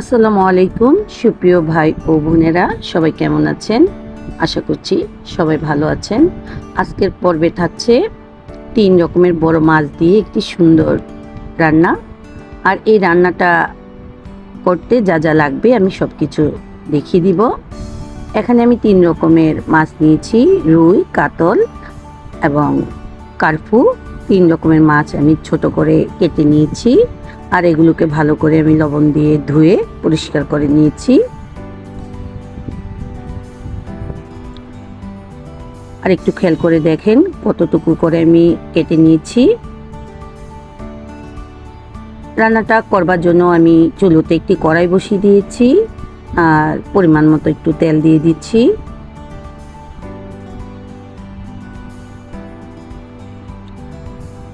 আসসালামু আলাইকুম, সুপ্রিয় ভাই ও বোনেরা, সবাই কেমন আছেন? আশা করছি সবাই ভালো আছেন। আজকের পর্বে থাকছে তিন রকমের বড় মাছ দিয়ে একটি সুন্দর রান্না। আর এই রান্নাটা করতে যা যা লাগবে আমি সব কিছু দেখিয়ে দিব। এখানে আমি তিন রকমের মাছ নিয়েছি, রুই, কাতল এবং কার্ফু তিন রকমের মাছ আমি ছোট করে কেটে নিয়েছি। আর এগুলোকে ভালো করে আমি লবণ দিয়ে ধুয়ে পরিষ্কার করে নিয়েছি। আর একটু খেয়াল করে দেখেন কতটুকু করে আমি কেটে নিয়েছি। রান্নাটা করবার জন্য আমি চুলোতে একটি কড়াই বসিয়ে দিয়েছি আর পরিমাণ মতো একটু তেল দিয়ে দিচ্ছি।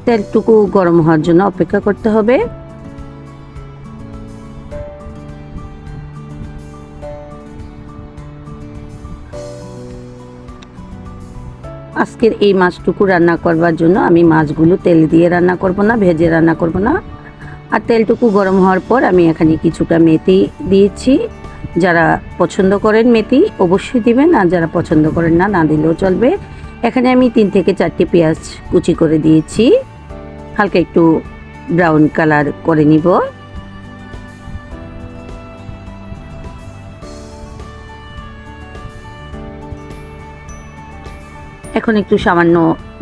তেলটুকু গরম হওয়ার জন্য অপেক্ষা করতে হবে। আজকের এই মাছটুকু রান্না করবার জন্য আমি মাছগুলো তেল দিয়ে রান্না করব না, ভেজে রান্না করব না। আর তেলটুকু গরম হওয়ার পর আমি এখানে কিছুটা মেথি দিয়েছি। যারা পছন্দ করেন মেথি অবশ্যই দিবেন, আর যারা পছন্দ করেন না না দিলেও চলবে। এখানে আমি তিন থেকে চারটি পেঁয়াজ কুচি করে দিয়েছি। হালকা একটু ব্রাউন কালার করে নিব। এখন একটু সামান্য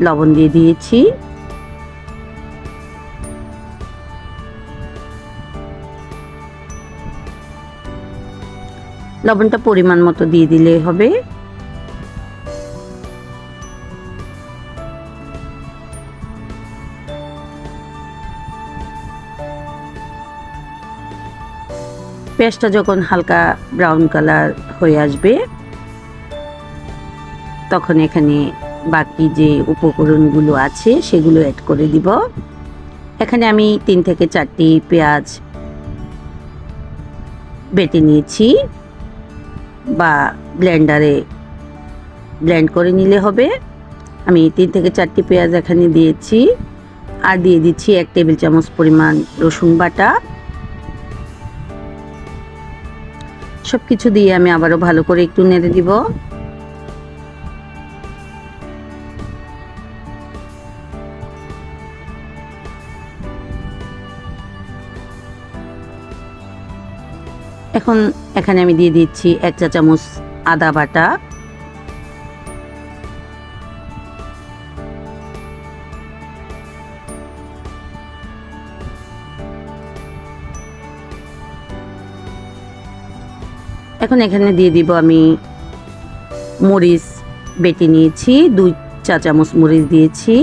লবণ দিয়ে দিয়েছি। লবণটা পরিমাণ মতো দিয়ে দিলে হবে। পেঁয়াজটা যখন হালকা ব্রাউন কালার হয়ে আসবে তখন এখানে বাকি যে উপকরণগুলো আছে, সেগুলো অ্যাড করে দিব। এখানে আমি তিন থেকে চারটি পেঁয়াজ বেটে নিয়েছি বা ব্লেন্ডারে ব্লেন্ড করে নিলে হবে। আমি তিন থেকে চারটি পেঁয়াজ এখানে দিয়েছি আর দিয়ে দিচ্ছি এক টেবিল চামচ পরিমাণ রসুন বাটা। সব কিছু দিয়ে আমি আবারও ভালো করে একটু নেড়ে দিব। এখন এখানে আমি দিয়ে দিচ্ছি এক চা চামচ আদা বাটা। এখন এখানে দিয়ে দিব আমি মরিচ বেটে নিয়েছি, দুই চা চামচ মরিচ দিয়েছি,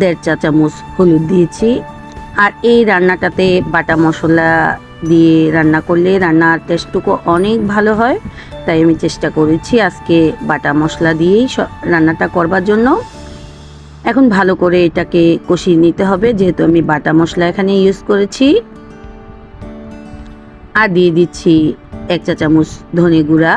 দেড় চা চামচ হলুদ দিয়েছি। আর এই রান্নাটাতে বাটা মশলা দিয়ে রান্না করলে রান্নার টেস্টটুকু অনেক ভালো হয়। তাই আমি চেষ্টা করেছি আজকে বাটা মশলা দিয়েই রান্নাটা করবার জন্য। এখন ভালো করে এটাকে কষিয়ে নিতে হবে, যেহেতু আমি বাটা মশলা এখানে ইউজ করেছি। আর দিয়ে দিচ্ছি এক চা চামচ ধনে গুঁড়া।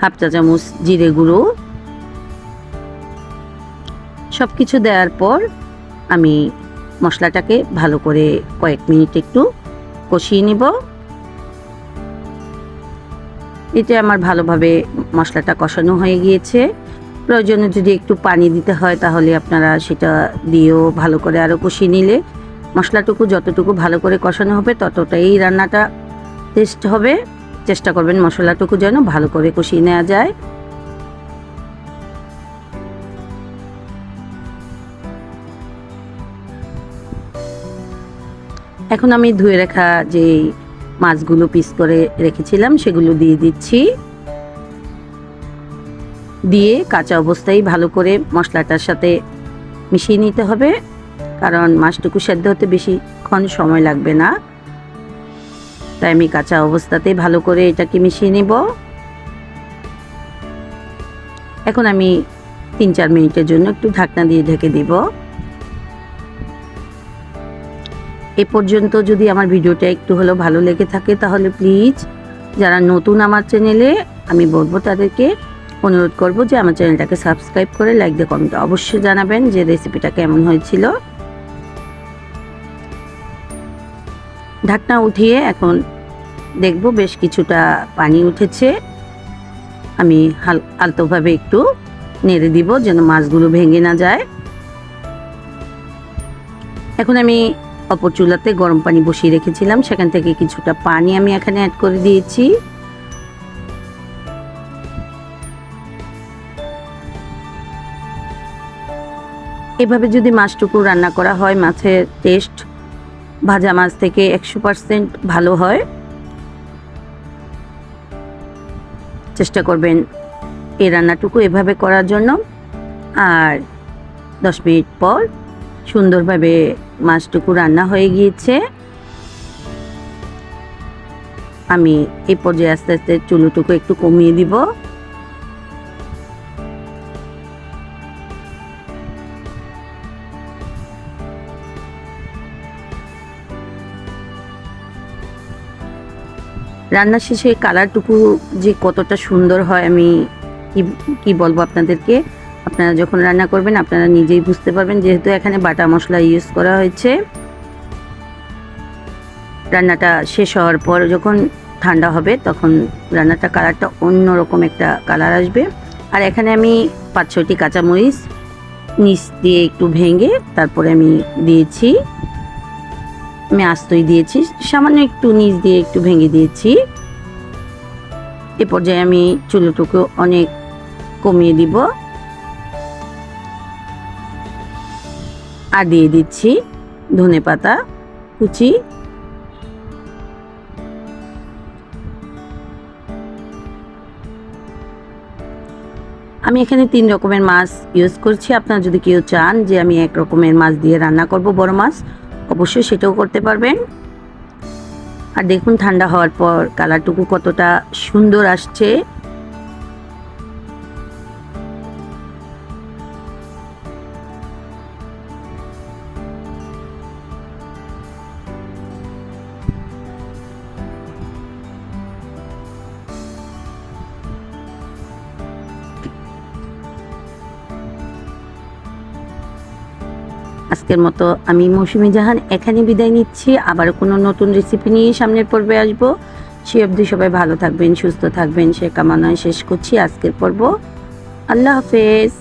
হাফ চা চামচ জিরে গুঁড়ো। সব কিছু দেওয়ার পর আমি মশলাটাকে ভালো করে কয়েক মিনিট একটু কষিয়ে নিব। এটা আমার ভালোভাবে মশলাটা কষানো হয়ে গিয়েছে। প্রয়োজনে যদি একটু পানি দিতে হয় তাহলে আপনারা সেটা দিয়েও ভালো করে আরও কষিয়ে নিলে মশলাটুকু যতটুকু ভালো করে কষানো হবে ততটাই রান্নাটা টেস্ট হবে। চেষ্টা করবেন মশলাটুকু যেন ভালো করে কষিয়ে নেওয়া যায়। এখন আমি ধুয়ে রাখা যে মাছগুলো পিস করে রেখেছিলাম, সেগুলো দিয়ে দিচ্ছি। দিয়ে কাঁচা অবস্থায় ভালো করে মশলাটার সাথে মিশিয়ে নিতে হবে, কারণ মাছটুকু সেদ্ধ হতে বেশিক্ষণ সময় লাগবে না। তাই আমি কাঁচা অবস্থাতেই ভালো করে এটাকে মিশিয়ে নেব। এখন আমি তিন চার মিনিটের জন্য একটু ঢাকনা দিয়ে ঢেকে দিব। এ পর্যন্ত যদি আমার ভিডিওটা একটু হলেও ভালো লেগে থাকে, তাহলে প্লিজ যারা নতুন আমার চ্যানেলে, আমি বলব তাদেরকে অনুরোধ করব যে আমার চ্যানেলটাকে সাবস্ক্রাইব করে লাইক দিয়ে কমেন্ট অবশ্যই জানাবেন যে রেসিপিটা কেমন হয়েছিল। ঢাকনা উঠিয়ে এখন দেখব বেশ কিছুটা পানি উঠেছে। আমি হাল, আলতোভাবে একটু নেড়ে দিব যেন মাছগুলো ভেঙে না যায়। এখন আমি অপর চুলাতে গরম পানি বসিয়ে রেখেছিলাম। সেখান থেকে কিছুটা পানি আমি এখানে অ্যাড করে দিয়েছি। এভাবে যদি মাছটুকু রান্না করা হয়, মাছের টেস্ট ভাজা মাছ থেকে একশো পার্সেন্ট ভালো হয়। চেষ্টা করবেন এই রান্নাটুকু এভাবে করার জন্য। আর দশ মিনিট পর সুন্দরভাবে মাছটুকু রান্না হয়ে গিয়েছে। আমি এই পর্যায়ে আস্তে আস্তে চুলোটুকু একটু কমিয়ে দিব। রান্না শেষে কালারটুকু যে কতটা সুন্দর হয় আমি কি বলব আপনাদেরকে? আপনারা যখন রান্না করবেন, আপনারা নিজেই বুঝতে পারবেন যেহেতু এখানে বাটা মশলা ইউজ করা হয়েছে। রান্নাটা শেষ হওয়ার পর যখন ঠান্ডা হবে, তখন রান্নাটা কালারটা অন্যরকম একটা কালার আসবে। আর এখানে আমি পাঁচ ছয়টি কাঁচামরিচ, নিচ দিয়ে একটু ভেঙে তারপরে আমি দিয়েছি। আমি আস্তই দিয়েছি, সামান্য একটু নিচ দিয়ে একটু ভেঙে দিয়েছি। এ পর্যায়ে আমি চুলোটুকু অনেক কমিয়ে দিব। আর দিয়ে দিচ্ছি ধনে পাতা, কুচি। আমি এখানে তিন রকমের মাছ ইউজ করছি। আপনারা যদি কেউ চান যে আমি এক রকমের মাছ দিয়ে রান্না করব, বড় মাছ, অবশ্যই সেটাও করতে পারবেন। আর দেখুন, ঠান্ডা হওয়ার পর কালারটুকু কতটা সুন্দর আসছে। আজকের মতো আমি মৌসুমি জাহান এখানে বিদায় নিচ্ছি। আবার কোনো নতুন রেসিপি নিয়ে সামনের পর্বে আসব। সে অবধি সবাই ভালো থাকবেন, সুস্থ থাকবেন। সে কামনায় শেষ করছি আজকের পর্ব। আল্লাহ হাফেজ।